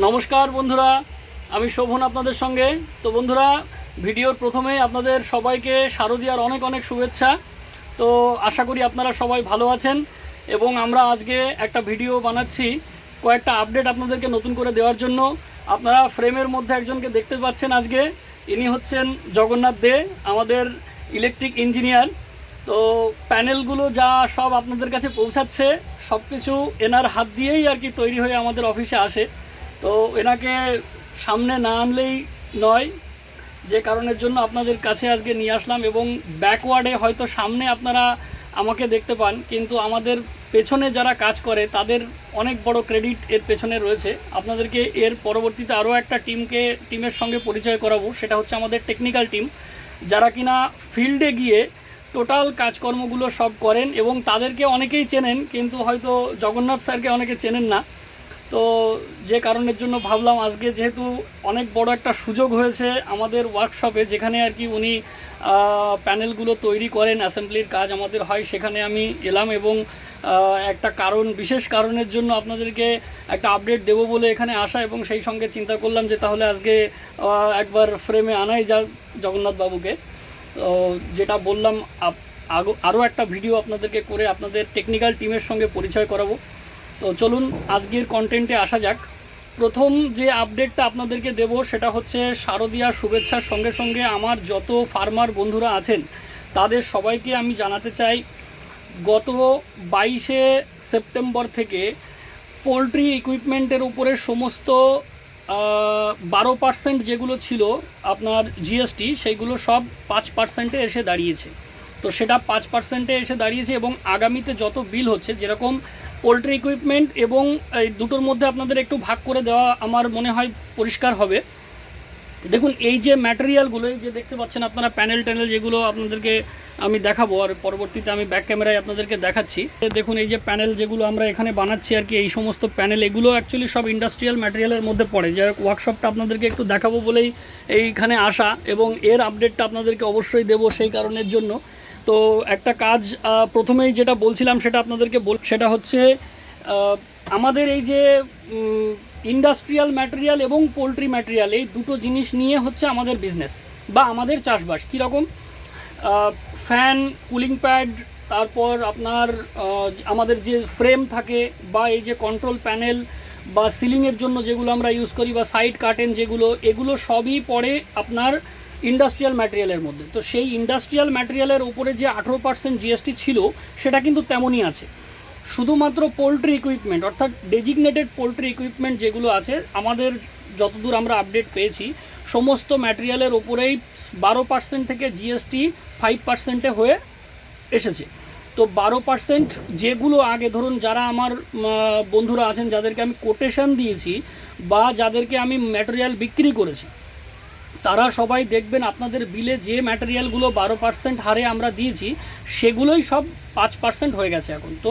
নমস্কার বন্ধুরা, আমি শোভন আপনাদের সঙ্গে। তো বন্ধুরা, ভিডিওর প্রথমে আপনাদের সবাইকে শারদীয়ার অনেক অনেক শুভেচ্ছা। তো আশা করি আপনারা সবাই ভালো আছেন এবং আমরা আজকে একটা ভিডিও বানাচ্ছি, কয়েকটা আপডেট আপনাদেরকে নতুন করে দেওয়ার জন্য। আপনারা ফ্রেমের মধ্যে একজনকে দেখতে পাচ্ছেন আজকে, ইনি হচ্ছেন জগন্নাথ দে, আমাদের ইলেকট্রিক ইঞ্জিনিয়ার। তো প্যানেলগুলো যা সব আপনাদের কাছে পৌঁছাচ্ছে সব কিছু এনার হাত দিয়েই আর কি তৈরি হয়ে আমাদের অফিসে আসে। তো এনাকে সামনে না আনলেই নয়। যে কারণের জন্য আপনাদের কাছে আজকে নিয়ে আসলাম এবং ব্যাকওয়ার্ডে হয়তো সামনে আপনারা আমাকে দেখতে পান, কিন্তু আমাদের পেছনে যারা কাজ করে, তাদের অনেক বড় ক্রেডিট এর পেছনে রয়েছে। আপনাদেরকে এর পরবর্তীতে আরও একটা টিমকে টিমের সঙ্গে পরিচয় করাবো, সেটা হচ্ছে আমাদের টেকনিক্যাল টিম যারা কিনা ফিল্ডে গিয়ে টোটাল কাজকর্মগুলো সব করেন এবং তাদেরকে অনেকেই চেনেন, কিন্তু হয়তো জগন্নাথ স্যারকে অনেকে চেনেন না। তো যে কারণের জন্য ভাবলাম আজকে যেহেতু অনেক বড় একটা সুযোগ হয়েছে আমাদের ওয়ার্কশপে যেখানে আর কি উনি প্যানেলগুলো তৈরি করেন অ্যাসেম্বলির কাজ আমাদের হয়, সেখানে আমি এলাম এবং একটা কারণ, বিশেষ কারণের জন্য আপনাদেরকে একটা আপডেট দেবো বলে এখানে আসা এবং সেই সঙ্গে চিন্তা করলাম যে তাহলে আজকে একবার ফ্রেমে আনাই যাক জগন্নাথ বাবুকে। তো যেটা বললাম আরও একটা ভিডিও আপনাদেরকে করে আপনাদের টেকনিক্যাল টিমের সঙ্গে পরিচয় করাবো। তো চলুন আজকের কন্টেন্টে আসা যাক। প্রথম যে আপডেটটা আপনাদেরকে দেব সেটা হচ্ছে শারদীয়া শুভেচ্ছার সঙ্গে সঙ্গে আমার যত ফার্মার বন্ধুরা আছেন, তাদের সবাইকে আমি জানাতে চাই, গত বাইশে সেপ্টেম্বর থেকে পোলট্রি ইকুইপমেন্টের উপরে সমস্ত বারো পার্সেন্ট যেগুলো ছিল আপনার জিএসটি সেইগুলো সব পাঁচ পার্সেন্টে এসে দাঁড়িয়েছে। তো সেটা পাঁচ পার্সেন্টে এসে দাঁড়িয়েছে এবং আগামীতে যত বিল হচ্ছে, যেরকম পোলট্রি ইকুইপমেন্ট এবং এই দুটোর মধ্যে আপনাদের একটু ভাগ করে দেওয়া আমার মনে হয় পরিষ্কার হবে। দেখুন, এই যে ম্যাটেরিয়ালগুলো এই যে দেখতে পাচ্ছেন আপনারা প্যানেল ট্যানেল যেগুলো আপনাদেরকে আমি দেখাবো, আর পরবর্তীতে আমি ব্যাক ক্যামেরায় আপনাদেরকে দেখাচ্ছি। দেখুন, এই যে প্যানেল যেগুলো আমরা এখানে বানাচ্ছি আর কি, এই সমস্ত প্যানেল এগুলো অ্যাকচুয়ালি সব ইন্ডাস্ট্রিয়াল ম্যাটেরিয়ালের মধ্যে পড়ে। যে ওয়ার্কশপটা আপনাদেরকে একটু দেখাবো বলেই এইখানে আসা, এবং এর আপডেটটা আপনাদেরকে অবশ্যই দেবো সেই কারণের জন্য। তো একটা কাজ প্রথমেই যেটা বলছিলাম সেটা আপনাদেরকে বল, সেটা হচ্ছে আমাদের এই যে ইন্ডাস্ট্রিয়াল ম্যাটেরিয়াল এবং পোলট্রি ম্যাটেরিয়াল এই দুটো জিনিস নিয়ে হচ্ছে আমাদের বিজনেস বা আমাদের চাষবাস। কীরকম? ফ্যান কুলিং প্যাড তারপর আপনার আমাদের যে ফ্রেম থাকে বা এই যে কন্ট্রোল প্যানেল বা সিলিংয়ের জন্য যেগুলো আমরা ইউজ করি বা সাইড কার্টেন যেগুলো, এগুলো সবই পড়ে আপনার ইন্ডাস্ট্রিয়াল ম্যাটেরিয়ালের মধ্যে। তো সেই ইন্ডাস্ট্রিয়াল ম্যাটেরিয়ালের উপরে যে আঠেরো পার্সেন্ট জিএসটি ছিল, সেটা কিন্তু তেমনই আছে। শুধুমাত্র পোলট্রি ইকুইপমেন্ট অর্থাৎ ডেজিগনেটেড পোলট্রি ইকুইপমেন্ট যেগুলো আছে, আমাদের যতদূর আমরা আপডেট পেয়েছি, সমস্ত ম্যাটেরিয়ালের ওপরেই বারো পার্সেন্ট থেকে জিএসটি ফাইভ পার্সেন্টে হয়ে এসেছে। তো বারো পার্সেন্ট যেগুলো আগে, ধরুন যারা আমার বন্ধুরা আছেন, যাদেরকে আমি কোটেশন দিয়েছি বা যাদেরকে আমি ম্যাটেরিয়াল বিক্রি করেছি তারা সবাই দেখবেন আপনাদের বিলে যে ম্যাটেরিয়ালগুলো বারো পার্সেন্ট হারে আমরা দিয়েছি, সেগুলোই সব পাঁচ পার্সেন্ট হয়ে গেছে এখন। তো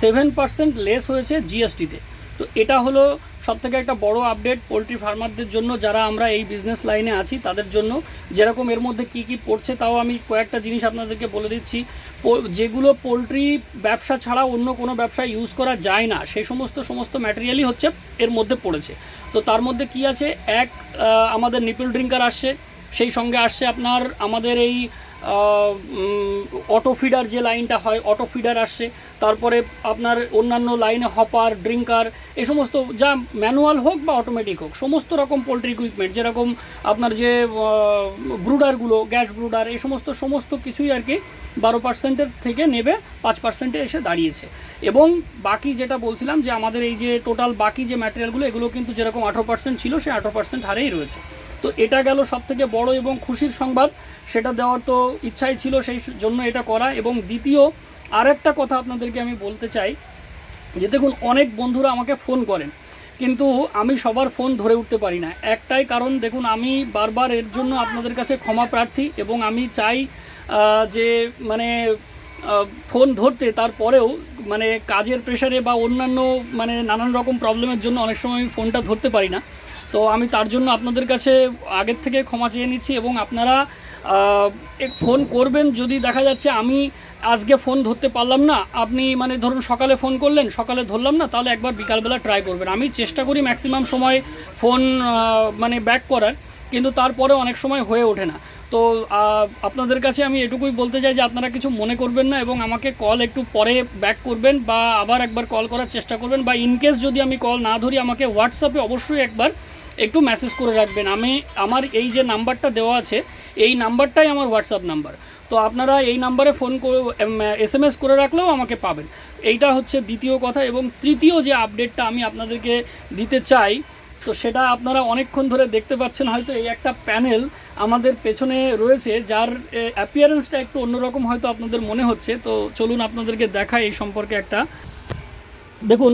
সেভেন পার্সেন্ট লেস হয়েছে জিএসটিতে তো এটা হলো সবথেকে একটা বড় আপডেট পোলট্রি ফার্মারদের জন্য যারা আমরা এই বিজনেস লাইনে আছি, তাদের জন্য। যেরকম এর মধ্যে কি কি পড়ছে তাও আমি কয়েকটা জিনিস আপনাদেরকে বলে দিচ্ছি। যেগুলো পোলট্রি ব্যবসা ছাড়া অন্য কোনো ব্যবসায় ইউজ করা যায় না সেই সমস্ত সমস্ত ম্যাটেরিয়ালই হচ্ছে এর মধ্যে পড়েছে। তো তার মধ্যে কি আছে? এক আমাদের নিপল ড্রিঙ্কার আসছে, সেই সঙ্গে আসছে আপনার আমাদের এই অটো ফিডার যে লাইনটা হয় অটো ফিডার আসছে, তারপরে আপনার অন্যান্য লাইনে হপার ড্রিঙ্কার এই সমস্ত যা ম্যানুয়াল হোক বা অটোমেটিক হোক, সমস্ত রকম পোলট্রি ইকুইপমেন্ট যেরকম আপনার যে ব্রুডারগুলো গ্যাস ব্রুডার এই সমস্ত সমস্ত কিছুই আর কি বারো পার্সেন্টের থেকে নেবে, পাঁচ পার্সেন্টে এসে দাঁড়িয়েছে। এবং বাকি যেটা বলছিলাম যে আমাদের এই যে টোটাল বাকি যে ম্যাটেরিয়ালগুলো এগুলো কিন্তু যেরকম আঠেরো পার্সেন্ট ছিল, সেই আঠেরো পার্সেন্ট হারেই রয়েছে। তো এটা গেল সব থেকে বড় এবং খুশির সংবাদ। সেটা দেওয়ার তো ইচ্ছাই ছিল সেই জন্য এটা করা। এবং দ্বিতীয়, আরেকটা কথা আপনাদেরকে আমি বলতে চাই, যে দেখুন, অনেক বন্ধুরা আমাকে ফোন করেন, কিন্তু আমি সবার ফোন ধরে উঠতে পারি না। একটাই কারণ, দেখুন, আমি বারবার এর জন্য আপনাদের কাছে ক্ষমা প্রার্থী এবং আমি চাই যে মানে ফোন ধরতে তারপরেও মানে কাজের প্রেশারে বা অন্যান্য মানে নানান রকম প্রবলেমের জন্য অনেক সময় আমি ফোনটা ধরতে পারি না। তো আমি তার জন্য আপনাদের কাছে আগের থেকে ক্ষমা চেয়ে নিচ্ছি এবং আপনারা ফোন করবেন যদি দেখা যাচ্ছে আমি আজকে ফোন ধরতে পারলাম না, আপনি মানে ধরুন সকালে ফোন করলেন, সকালে ধরলাম না, তাহলে একবার বিকালবেলা ট্রাই করবেন। আমি চেষ্টা করি ম্যাক্সিমাম সময় ফোন মানে ব্যাক করার, কিন্তু তারপরে অনেক সময় হয়ে ওঠে না। তো আপনাদের কাছে আমি এটুকুই বলতে চাই যে আপনারা কিছু মনে করবেন না এবং আমাকে কল একটু পরে ব্যাক করবেন বা আবার একবার কল করার চেষ্টা করবেন বা ইনকেস যদি আমি কল না ধরি, আমাকে হোয়াটসঅ্যাপে অবশ্যই একবার একটু মেসেজ করে রাখবেন। আমি, আমার এই যে নাম্বারটা দেওয়া আছে, এই নাম্বারটাই আমার হোয়াটসঅ্যাপ নাম্বার। তো আপনারা এই নাম্বারে ফোন করে এস এম এস করে রাখলেও আমাকে পাবেন। এইটা হচ্ছে দ্বিতীয় কথা এবং তৃতীয় যে আপডেটটা আমি আপনাদেরকে দিতে চাই, তো সেটা আপনারা অনেকক্ষণ ধরে দেখতে পাচ্ছেন, হয়তো এই একটা প্যানেল আমাদের পেছনে রয়েছে, যার অ্যাপিয়ারেন্সটা একটু অন্যরকম হয়তো আপনাদের মনে হচ্ছে। তো চলুন আপনাদেরকে দেখাই এই সম্পর্কে একটা। দেখুন,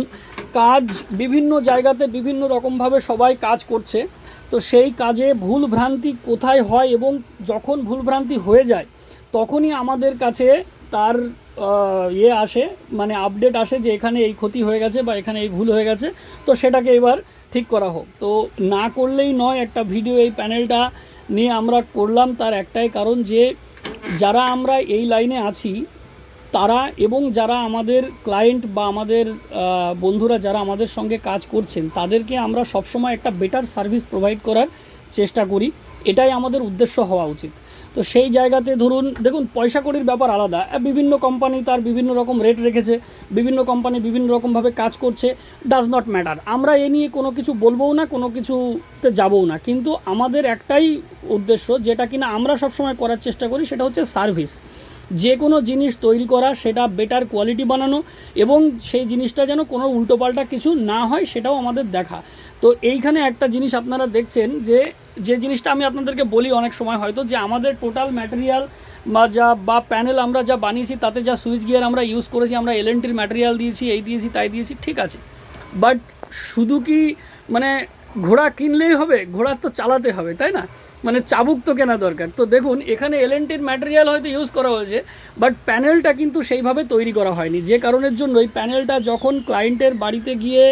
কাজ বিভিন্ন জায়গাতে বিভিন্ন রকমভাবে সবাই কাজ করছে। তো সেই কাজে ভুল ভ্রান্তি কোথায় হয় এবং যখন ভুল ভ্রান্তি হয়ে যায়, তখনই আমাদের কাছে তার ইয়ে আসে মানে আপডেট আসে যে এখানে এই ক্ষতি হয়ে গেছে বা এখানে এই ভুল হয়ে গেছে। তো সেটাকে এবার ঠিক করা হোক। তো না করলেই নয়, একটা ভিডিও এই প্যানেলটা নিয়ে আমরা করলাম তার একটাই কারণ যে যারা আমরা এই লাইনে আছি, তারা এবং যারা আমাদের ক্লায়েন্ট বা আমাদের বন্ধুরা যারা আমাদের সঙ্গে কাজ করছেন, তাদেরকে আমরা সবসময় একটা বেটার সার্ভিস প্রোভাইড করার চেষ্টা করি। এটাই আমাদের উদ্দেশ্য হওয়া উচিত। তো সেই জায়গাতে ধরুন, দেখুন পয়সা কড়ির ব্যাপার আলাদা। বিভিন্ন কোম্পানি তার বিভিন্ন রকম রেট রেখেছে, বিভিন্ন কোম্পানি বিভিন্ন রকমভাবে কাজ করছে ডাজ নট ম্যাটার আমরা এ নিয়ে কোনো কিছু বলবও না, কোনো কিছুতে যাবও না। কিন্তু আমাদের একটাই উদ্দেশ্য, যেটা কিনা আমরা সবসময় করার চেষ্টা করি, সেটা হচ্ছে সার্ভিস যে কোনো জিনিস তৈরি করা, সেটা বেটার কোয়ালিটি বানানো এবং সেই জিনিসটা যেন কোনো উল্টোপাল্টা কিছু না হয়, সেটাও আমাদের দেখা। তো এইখানে একটা জিনিস আপনারা দেখছেন যে যে জিনিসটা আমি আপনাদেরকে বলি অনেক সময় হয়তো যে আমাদের টোটাল ম্যাটেরিয়াল বা যা, বা প্যানেল আমরা যা বানিয়েছি, তাতে যা সুইচ গিয়ার আমরা ইউজ করেছি, আমরা এলএনটির ম্যাটেরিয়াল দিয়েছি, এই দিয়েছি, তাই দিয়েছি, ঠিক আছে। বাট শুধু কি মানে ঘোড়া কিনলেই হবে? ঘোড়া তো চালাতে হবে, তাই না? মানে চাবুক তো কেনা দরকার। তো দেখুন, এখানে এলএনটির ম্যাটেরিয়াল হয়তো ইউজ করা হয়েছে বাট প্যানেলটা কিন্তু সেইভাবে তৈরি করা হয়নি। যে কারণের জন্য এই প্যানেলটা যখন ক্লায়েন্টের বাড়িতে গিয়ে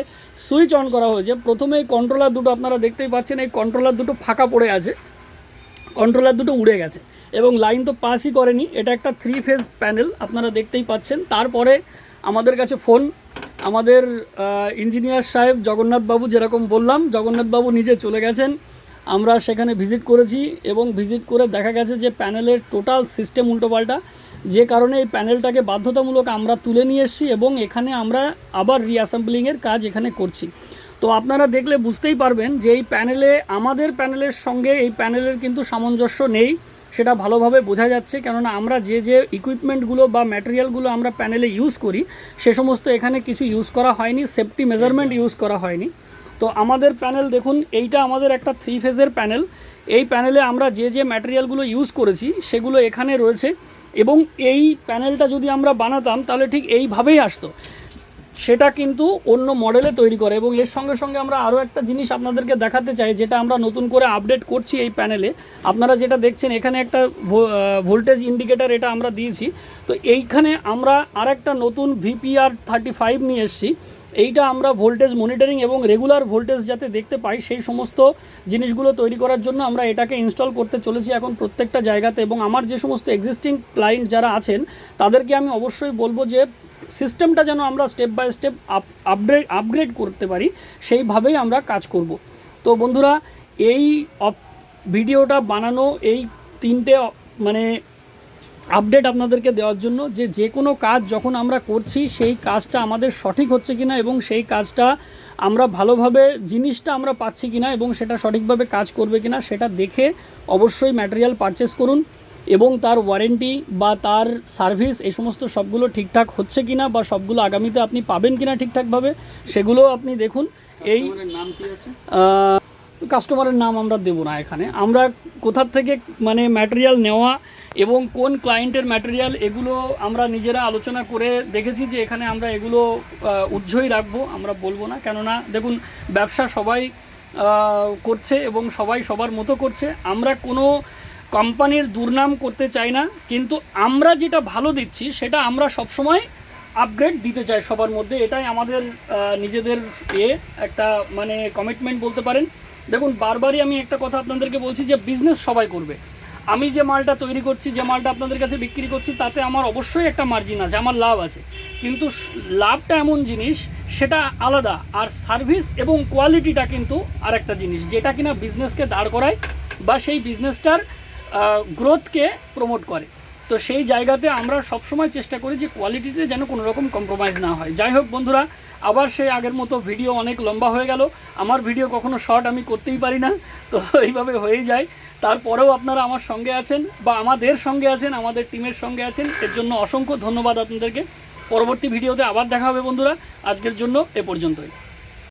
সুইচ অন করা হয়েছে প্রথমে এই কন্ট্রোলার দুটো আপনারা দেখতেই পাচ্ছেন, এই কন্ট্রোলার দুটো ফাঁকা পড়ে আছে। কন্ট্রোলার দুটো উড়ে গেছে এবং লাইন তো পাসই করেনি। এটা একটা থ্রি ফেজ প্যানেল আপনারা দেখতেই পাচ্ছেন। তারপরে আমাদের কাছে ফোন আমাদের ইঞ্জিনিয়ার সাহেব জগন্নাথবাবু যেরকম বললাম, জগন্নাথবাবু নিজে চলে গেছেন। আমরা সেখানে ভিজিট করেছি এবং ভিজিট করে দেখা গেছে যে প্যানেলের টোটাল সিস্টেম উল্টোপাল্টা। যে কারণে এই প্যানেলটাকে বাধ্যতামূলক আমরা তুলে নিয়ে এসেছি এবং এখানে আমরা আবার রিঅ্যাসেম্বলিংয়ের কাজ এখানে করছি। তো আপনারা দেখলে বুঝতেই পারবেন যে এই প্যানেলে আমাদের প্যানেলের সঙ্গে এই প্যানেলের কিন্তু সামঞ্জস্য নেই সেটা ভালোভাবে বোঝা যাচ্ছে। কেননা আমরা যে যে ইকুইপমেন্টগুলো বা ম্যাটেরিয়ালগুলো আমরা প্যানেলে ইউজ করি সে সমস্ত এখানে কিছু ইউজ করা হয়নি সেফটি মেজারমেন্ট ইউজ করা হয়নি। তো আমাদের প্যানেল দেখুন, এইটা আমাদের একটা থ্রি ফেজের প্যানেল। এই প্যানেলে আমরা যে যে ম্যাটেরিয়ালগুলো ইউজ করেছি, সেগুলো এখানে রয়েছে এবং এই প্যানেলটা যদি আমরা বানাতাম, তাহলে ঠিক এইভাবেই আসতো। সেটা কিন্তু অন্য মডেলে তৈরি করে এবং এর সঙ্গে সঙ্গে আমরা আরও একটা জিনিস আপনাদেরকে দেখাতে চাই, যেটা আমরা নতুন করে আপডেট করছি এই প্যানেলে। আপনারা যেটা দেখছেন, এখানে একটা ভোল্টেজ ইন্ডিকেটার এটা আমরা দিয়েছি। তো এইখানে আমরা আর একটা নতুন ভিপিআর থার্টি ফাইভ নিয়ে এসেছি। এইটা আমরা ভোল্টেজ মনিটরিং এবং রেগুলার ভোল্টেজ যাতে দেখতে পাই, সেই সমস্ত জিনিসগুলো তৈরি করার জন্য আমরা এটাকে ইনস্টল করতে চলেছি এখন প্রত্যেকটা জায়গাতে এবং আমার যে সমস্ত এক্সিস্টিং ক্লায়েন্ট যারা আছেন, তাদেরকে আমি অবশ্যই বলব যে সিস্টেমটা যেন আমরা step by step up upgrade upgrade করতে পারি, সেইভাবেই আমরা কাজ করব। তো বন্ধুরা, এই ভিডিওটা বানানো এই তিনটে মানে আপডেট আপনাদেরকে দেওয়ার জন্য যে যে কোনো কাজ যখন আমরা করছি সেই কাজটা আমাদের সঠিক হচ্ছে কিনা এবং সেই কাজটা আমরা ভালোভাবে জিনিসটা আমরা পাচ্ছি কিনা এবং সেটা সঠিকভাবে কাজ করবে কিনা সেটা দেখে অবশ্যই ম্যাটেরিয়াল পারচেস করুন এবং তার ওয়ারেন্টি বা তার সার্ভিস এই সমস্ত সবগুলো ঠিকঠাক হচ্ছে কিনা বা সবগুলো আগামীতে আপনি পাবেন কিনা ঠিকঠাকভাবে সেগুলো আপনি দেখুন। এই কাস্টমারের নাম আমরা দেব না এখানে। আমরা কোথার থেকে মানে ম্যাটেরিয়াল নেওয়া এবং কোন ক্লায়েন্টের ম্যাটেরিয়াল এগুলো আমরা নিজেরা আলোচনা করে দেখেছি যে এখানে আমরা এগুলো উজ্জ্বই রাখব, আমরা বলব না। কেননা, দেখুন, ব্যবসা সবাই করছে এবং সবাই সবার মতো করছে। আমরা কোনো কোম্পানির দুর্নাম করতে চাই না, কিন্তু আমরা যেটা ভালো দিচ্ছি, সেটা আমরা সবসময় আপগ্রেড দিতে চাই সবার মধ্যে। এটাই আমাদের নিজেদের এ একটা মানে কমিটমেন্ট বলতে পারেন। দেখুন, বারবারই আমি একটা কথা আপনাদেরকে বলছি যে বিজনেস সবাই করবে। আমি যে মালটা তৈরি করছি, যে মালটা আপনাদের কাছে বিক্রি করছি, তাতে আমার অবশ্যই একটা মার্জিন আছে, আমার লাভ আছে। কিন্তু লাভটা এমন জিনিস, সেটা আলাদা। আর সার্ভিস এবং কোয়ালিটিটা কিন্তু আর একটা জিনিস, যেটা কিনা বিজনেসকে দাঁড় করায় বা সেই বিজনেসটার গ্রোথকে প্রমোট করে। তো সেই জায়গাতে আমরা সবসময় চেষ্টা করি যে কোয়ালিটিতে যেন কোনো রকম কম্প্রোমাইজ না হয়। যাই হোক বন্ধুরা, আবার সেই আগের মতো ভিডিও অনেক লম্বা হয়ে গেল। আমার ভিডিও কখনো শর্ট আমি করতেই পারি না। তো এইভাবে হয়েই যায়। তারপরেও আপনারা আমার সঙ্গে আছেন বা আমাদের সঙ্গে আছেন, আমাদের টিমের সঙ্গে আছেন। এর জন্য অসংখ্য ধন্যবাদ আপনাদেরকে। পরবর্তী ভিডিওতে আবার দেখা হবে বন্ধুরা। আজকের জন্য এ পর্যন্তই।